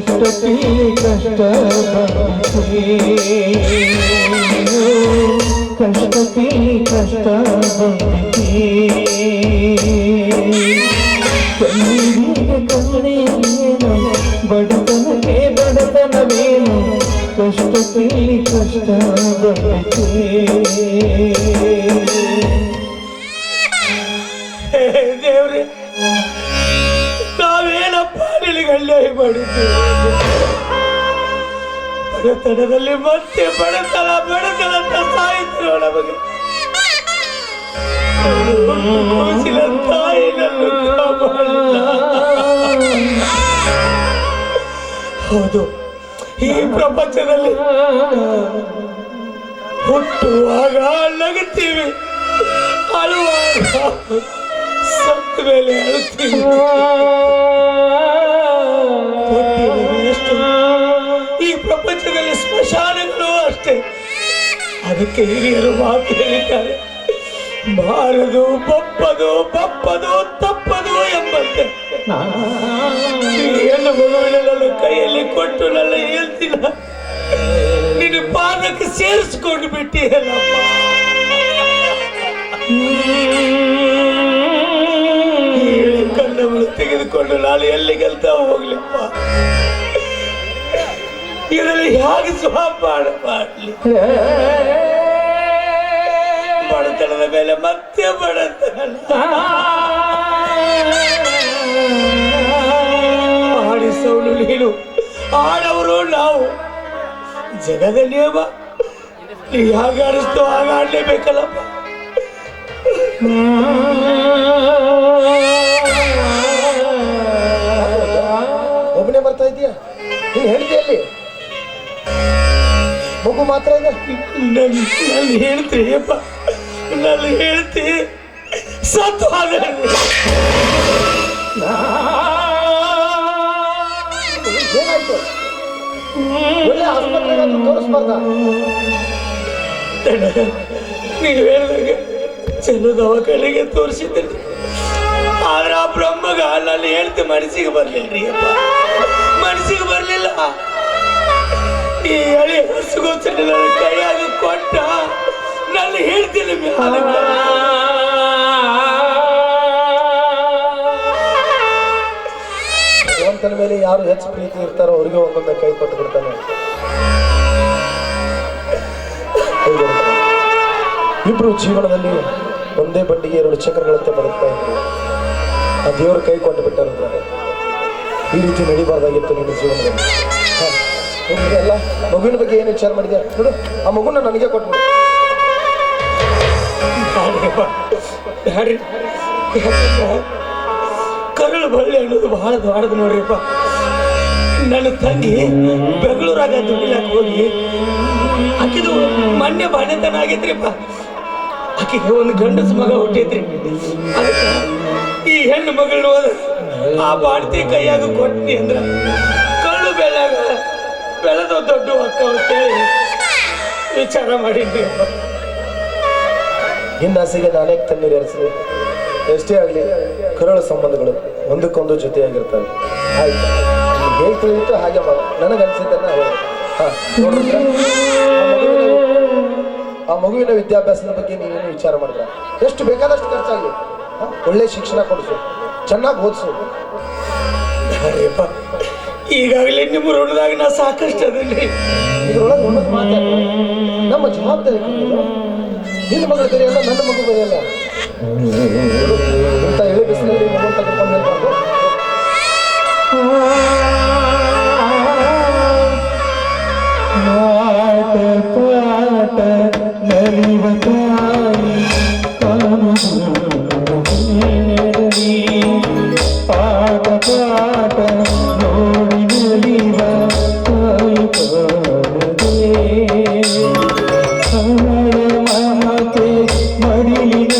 ಕಷ್ಟಕ್ಕೆ ಕಷ್ಟ ಕಷ್ಟಕ್ಕೆ ಕಷ್ಟ ಕಣ್ಣೀರಿಗೆ ಕಣ್ಣೀರೇನು ಬಡತನಕ್ಕೆ ಬಡತನವೇನು ಕಷ್ಟಕ್ಕೆ ಕಷ್ಟ ಬಂದಿದೆ ನಿನಗೆ ಮಾಡಿದ್ದೀವಿ ಬಡತನದಲ್ಲಿ ಮತ್ತೆ ಬಡತನ ಬಡತನ ಅಂತ ಸಾಯ್ತಿರೋ ನಮಗೆ. ಹೌದು, ಈ ಪ್ರಪಂಚದಲ್ಲಿ ಹುಟ್ಟುವಾಗ ನಗುತ್ತೀವಿ. ಅಳುವಾಗ ಸತ್ತ ಮೇಲೆ ಅಳುತ್ತೀವಿ. ಹಿರಿಯರು ಮಾತು ಹೇಳಿದ್ದಾರೆ. ಬಾರದು, ಬಪ್ಪದು ಬಪ್ಪದು, ತಪ್ಪದು ಎಂಬಂತೆ. ಹೆಣ್ಣು ಮಗುವಿನ ಕೈಯಲ್ಲಿ ಕೊಟ್ಟು ನನ್ನ ಹೇಳ್ತಿಲ್ಲ ನಿನ್ನ ಪಾದಕ್ಕೆ ಸೇರಿಸ್ಕೊಂಡು ಬಿಟ್ಟಿಯಲ್ಲಪ್ಪ ಕಣ್ಣವನ್ನು ತೆಗೆದುಕೊಂಡು ನಾನು ಎಲ್ಲಿಗೆಲ್ತ ಹೋಗ್ಲಿಪ್ಪ. ಇದರಲ್ಲಿ ಹೇಗೆ ಸ್ವಾಪಾಡ ಮಾಡಲಿ? ಬಡತನದ ಮೇಲೆ ಮತ್ತೆ ಬಡತನ ಆಡಿಸವಳು ನೀನು ಆಡವರು ನಾವು. ಜಗದಲ್ಲಿ ನಿಯಮ ನೀ ಹೇಗೆ ಆಡಿಸ್ತೋ ಹಾಗ ಆಡ್ಲೇಬೇಕಲ್ಲಪ್ಪ ಒಬ್ಬನೇ ಬರ್ತಾ ಇದೀಯಾ ನೀನು ಹೇಳ್ತೀಯ ಅಲ್ಲಿ? ಮಗು ಮಾತ್ರ ಇದೆ? ನನ್ನ ನಾನು ಹೇಳ್ತೀನಿ ಅಪ್ಪ ನಾನು ಹೇಳ್ತಿ ಸತ್ತು ಏನಾಯ್ತು? ಒಳ್ಳೆ ಆಸ್ಪತ್ರೆಗೆ ತೋರಿಸ್ಬಾರ್ದ? ನೀವು ಹೇಳಿದಾಗ ಚೆನ್ನ ದವಾಖಾನೆಗೆ ತೋರಿಸಿದ್ರಿ ಆದ್ರೆ ಆ ಬ್ರಹ್ಮಗ ನಾನು ಹೇಳ್ತಿ ಮನಸ್ಸಿಗೆ ಬರ್ಲಿಲ್ರಿ ಅಪ್ಪ. ಮನಸ್ಸಿಗೆ ಬರ್ಲಿಲ್ಲ. ಈ ಹಳಿ ನನ್ನ ಕೈಯಾಗ ಕೊಟ್ಟ ನಾನು ಹೇಳ್ತೀನಿ ಭಗವಂತನ ಮೇಲೆ ಯಾರು ಹೆಚ್ಚು ಪ್ರೀತಿ ಇರ್ತಾರೋ ಅವ್ರಿಗೆ ಒಂದೊಂದು ಕೈ ಕೊಟ್ಟು ಬಿಡ್ತಾನೆ. ಇಬ್ರು ಜೀವನದಲ್ಲಿ ಒಂದೇ ಬಂಡಿಗೆ ಎರಡು ಚಕ್ರಗಳಂತೆ ಬದುಕ್ತಾ ಇದ್ರು ಆ ದೇವ್ರ ಕೈ ಕೊಟ್ಟು ಬಿಟ್ಟರು ಈ ರೀತಿ ನಡಿಬಾರ್ದಾಗಿತ್ತು ನಿನ್ನ ಜೀವನದಲ್ಲಿ. ಎಲ್ಲ ಮಗುವಿನ ಬಗ್ಗೆ ಏನು ವಿಚಾರ ಮಾಡಿದೆ ನೋಡು ಆ ಮಗುನ ನನಗೆ ಕೊಟ್ಬಿಡು. ಬ್ಯಾಡ್ರಿ ಕರಳು ಬಳ್ಳಿ ಅನ್ನೋದು ಬಹಳ ದೊಡ್ಡದು ನೋಡ್ರಿಪ್ಪ. ನನ್ನ ತಂಗಿ ಬೆಂಗಳೂರಾಗ ದುಡಿಲಾಕ ಹೋಗಿ ಆಕಿದು ಮೊನ್ನೆ ಬಾಣ್ಯತನ ಆಗೈತ್ರಿಪ್ಪ ಆಕಿಗೆ ಒಂದು ಗಂಡಸ ಮಗ ಹುಟ್ಟೈತ್ರಿ ಈ ಹೆಣ್ಣು ಮಗಳ ಆ ಬಾಡ್ತಿ ಕೈಯಾಗ ಕೊಟ್ಟಿ ಅಂದ್ರ ಕಳ್ಳು ಬೆಳ್ಳಾಗ ಬೆಳೆದ ದೊಡ್ಡ ಅಕ್ಕ ಅಂತೇಳಿ ವಿಚಾರ ಮಾಡಿದ್ರಿ ಹಿಂದಾಸೆಗೆ ನಾನೇ ತಣ್ಣೀರು ಎರಸಿ ಎಷ್ಟೇ ಆಗಲಿ ಕರುಳ ಸಂಬಂಧಗಳು ಒಂದಕ್ಕೊಂದು ಜೊತೆಯಾಗಿರ್ತವೆ. ಆಯ್ತು. ಹೇಗೆ ತಿಳಿದಿತ್ತು ಹಾಗೆ ನನಗನ್ಸಿದ್ದನ್ನ ಆ ಮಗುವಿನ- ವಿದ್ಯಾಭ್ಯಾಸದ ಬಗ್ಗೆ ನೀವೇನು ವಿಚಾರ ಮಾಡಿದ್ರೆ? ಎಷ್ಟು ಬೇಕಾದಷ್ಟು ಖರ್ಚಾಗಲಿ? ಒಳ್ಳೆ ಶಿಕ್ಷಣ ಕೊಡಿಸು. ಚೆನ್ನಾಗಿ ಓದಿಸು. ಈಗಾಗಲೇ ನಿಮ್ಮ ಋಣದಾಗ ನಾ ಸಾಕಷ್ಟು ಅದಲ್ಲಿ ಇದ್ರೊಳಗೆ ನಮ್ಮ ಮಾತಾಡ ನಿನ್ನ ಮಗಳು ಕರೆಯಲ್ಲ ನನ್ನ ಮಗಳು ಕರೆಯಲ್ಲ ಇಂಥ ಎಳೆ ಬಿಸಿಲಲ್ಲಿ ಮಗನ ತಗೊಂಡು ಹೇಳ್ಬಾರ್ದು ಪಾಟ ಪಾಟ you.